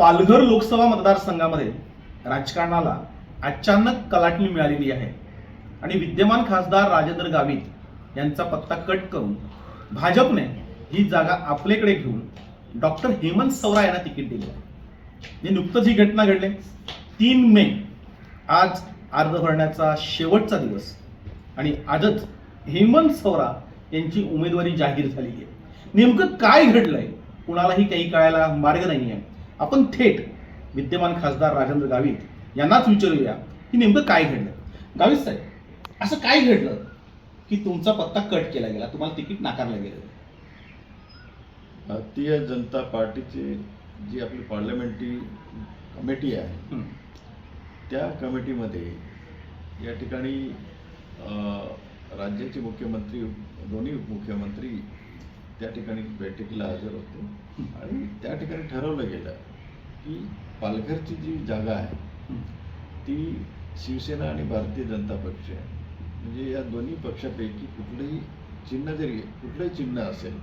पालघर लोकसभा मतदारसंघामध्ये राजकारणाला अचानक कलाटणी मिळालेली आहे. आणि विद्यमान खासदार राजेंद्र गावित यांचा पत्ता कट करून भाजपने ही जागा आपल्याकडे घेऊन डॉक्टर हेमंत सवरा यांना तिकीट दिले. आहे हे नुकतंच ही घटना घडली. तीन मे आज अर्ज भरण्याचा शेवटचा दिवस आणि आजच हेमंत सवरा यांची उमेदवारी जाहीर झालेली आहे. नेमकं काय घडलंय? कुणालाही काही कळायला मार्ग नाही आहे आपण थेट विद्यमान खासदार राजेंद्र गावित यांनाच विचारूया की नेमकं काय घडलं? गावित साहेब असं काय घडलं की तुमचा पत्ता कट केला गेला? तुम्हाला तिकीट नाकारलं गेलं? भारतीय जनता पार्टीची जी आपली पार्लमेंटरी कमिटी आहे. त्या कमिटीमध्ये या ठिकाणी राज्याचे मुख्यमंत्री दोन्ही उपमुख्यमंत्री त्या ठिकाणी बैठकीला हजर होते आणि त्या ठिकाणी ठरवलं गेलं की पालघरची जी जागा आहे. ती शिवसेना आणि भारतीय जनता पक्ष म्हणजे या दोन्ही पक्षापैकी कुठलंही चिन्ह जरी कुठलंही चिन्ह असेल.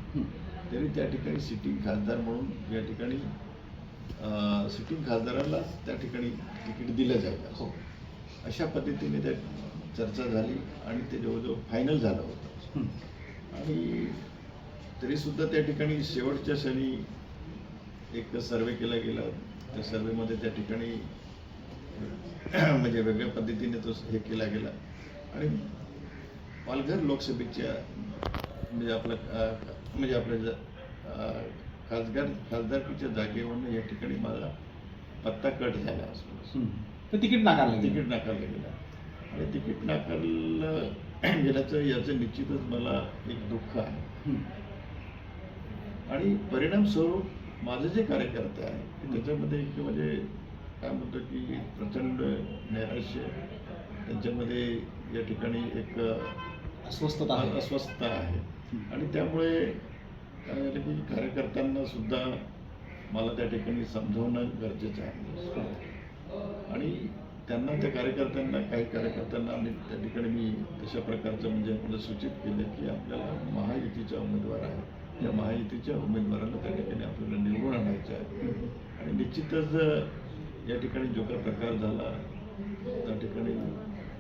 तरी त्या ठिकाणी सिटिंग खासदार म्हणून या ठिकाणी सिटिंग खासदाराला त्या ठिकाणी तिकीट दिलं जाईल हो अशा पद्धतीने त्या चर्चा झाली आणि ते जवळजवळ फायनल झालं होतं हं. आणि तरीसुद्धा त्या ठिकाणी शेवटच्या क्षणी एक सर्वे केला गेला त्या सर्वेमध्ये त्या ठिकाणी म्हणजे वेगळ्या पद्धतीने तो हे केला गेला. आणि पालघर लोकसभेच्या म्हणजे आपलं म्हणजे आपल्या खासदार खासदारकीच्या जागेवरून या ठिकाणी माझा पत्ता कट झाला असतो. तर तिकीट नाकारलं तिकीट नाकारलं गेलं. आणि तिकीट नाकारलं गेल्याचं याचं निश्चितच मला एक दुःख आहे. आणि परिणाम स्वरूप माझे जे कार्यकर्ते आहे त्याच्यामध्ये एक म्हणजे काय म्हणतो की प्रचंड नैराश्य त्यांच्यामध्ये या ठिकाणी एक अस्वस्थता अस्वस्थता आहे. आणि त्यामुळे काय झालं की कार्यकर्त्यांना सुद्धा मला त्या ठिकाणी समजावणं गरजेचं आहे. आणि त्यांना त्या कार्यकर्त्यांना काही कार्यकर्त्यांना आम्ही त्या ठिकाणी मी तशा प्रकारचं म्हणजे आपलं सूचित केलं की आपल्याला महायुतीचा उमेदवार आहे. या महायुतीच्या उमेदवाराला त्या ठिकाणी आपल्याला निवडून आणायचं आहे. आणि निश्चितच या ठिकाणी जो काही प्रकार झाला त्या ठिकाणी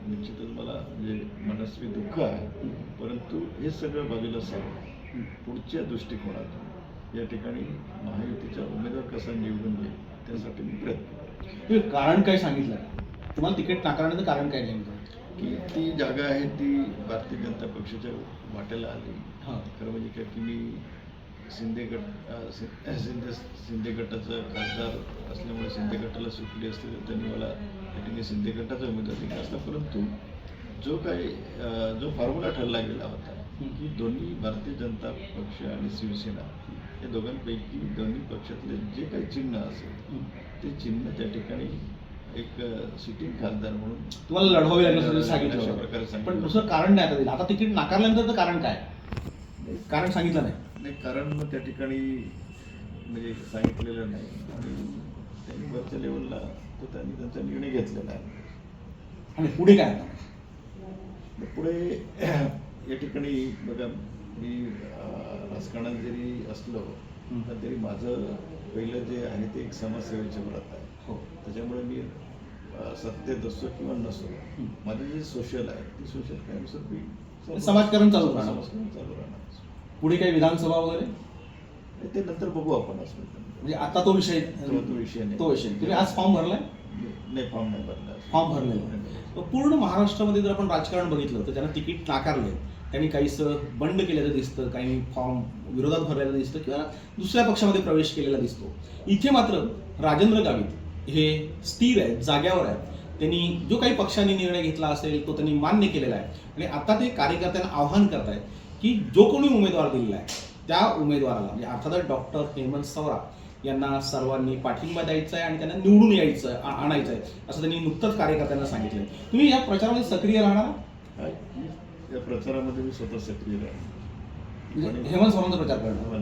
निश्चितच मला म्हणजे मनस्वी दुःख आहे. परंतु हे सगळं बाजूला सांग पुढच्या दृष्टिकोनातून या ठिकाणी महायुतीचा उमेदवार कसा निवडून येईल त्यासाठी मी प्रयत्न हे कारण काय सांगितलं? तुम्हाला तिकीट नाकारण्याचं कारण काय नाही की ती जागा आहे ती भारतीय जनता पक्षाच्या वाट्याला आली? हां. खरं म्हणजे काय की मी शिंदे गट शिंदे शिंदे गटाचं खासदार असल्यामुळे शिंदे गटाला सुटली असते तर त्यांनी मला त्या ठिकाणी शिंदे गटाचा उमेदवार दिला असता. परंतु जो काही जो फॉर्म्युला ठरला गेला होता की दोन्ही भारतीय जनता पक्ष आणि शिवसेना या दोघांपैकी दोन्ही पक्षातले जे काही चिन्ह असेल ते चिन्ह त्या ठिकाणी एक सिटिंग खासदार म्हणून. तुम्हाला लढवावी लागलं सांगितलं. पण दुसरं कारण नाही आता दिलं. आता तिकीट नाकारल्यानंतर कारण काय? कारण सांगितलं नाही. नाही कारण मग त्या ठिकाणी म्हणजे सांगितलेलं नाही. आणि त्यांनी वरच्या लेवलला तो त्यांनी त्यांचा निर्णय घेतलेला आहे. आणि पुढे काय आता? पुढे या ठिकाणी बघा मी राजकारणात जरी असलो. तर तरी माझं पहिलं जे आहे ते एक समाजसेवेचं व्रत आहे. त्याच्यामुळे मी सत्तेत असो किंवा नसो. माझं जे सोशल आहे ते सोशल कायमस्वरूपी म्हणजे समाजकारण चालू राहणार. चालू राहणार. पुढे काही विधानसभा वगैरे? ते नंतर बघू आपण असं. म्हणजे आता तो विषय तो- तो विषय नाही. तो विषय. तुम्ही आज फॉर्म भरलाय? नाही फॉर्म नाही भरला फॉर्म भरलेला पूर्ण महाराष्ट्रामध्ये जर आपण राजकारण बघितलं तर ज्यांना तिकीट नाकारले त्यांनी काहीसं बंड केलेलं दिसतं काही फॉर्म विरोधात भरलेलं दिसतं किंवा दुसऱ्या पक्षामध्ये प्रवेश केलेला दिसतो. इथे मात्र राजेंद्र गावित हे स्थिर आहेत जाग्यावर आहेत. त्यांनी जो काही पक्षाने निर्णय घेतला असेल तो त्यांनी मान्य केलेला आहे. आणि आता ते कार्यकर्त्यांना आव्हान करतायत की जो कोणी उमेदवार दिलेला आहे त्या उमेदवाराला म्हणजे अर्थातच डॉक्टर हेमंत सवरा यांना सर्वांनी पाठिंबा द्यायचा आहे आणि त्यांना निवडून यायचं आणायचं आहे असं त्यांनी नुकतंच कार्यकर्त्यांना सांगितलं तुम्ही या प्रचारामध्ये सक्रिय राहणार या प्रचारामध्ये मी स्वतः सक्रिय राहील म्हणजे हेमंत सवरांचा प्रचार करणार.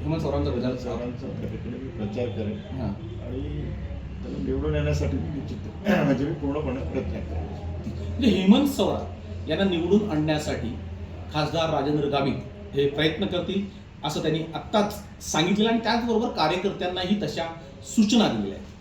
हेमंत सवरांचा प्रचार प्रचार करेन. हां. आणि त्याला निवडून येण्यासाठी मी निश्चित म्हणजे मी पूर्णपणे प्रयत्न करेन. म्हणजे हेमंत सवरा यांना निवडून आणण्यासाठी खासदार राजेंद्र गावित हे प्रयत्न करतील असं त्यांनी आत्ताच सांगितलेलं आणि त्याचबरोबर कार्यकर्त्यांनाही तशा सूचना दिलेल्या आहेत.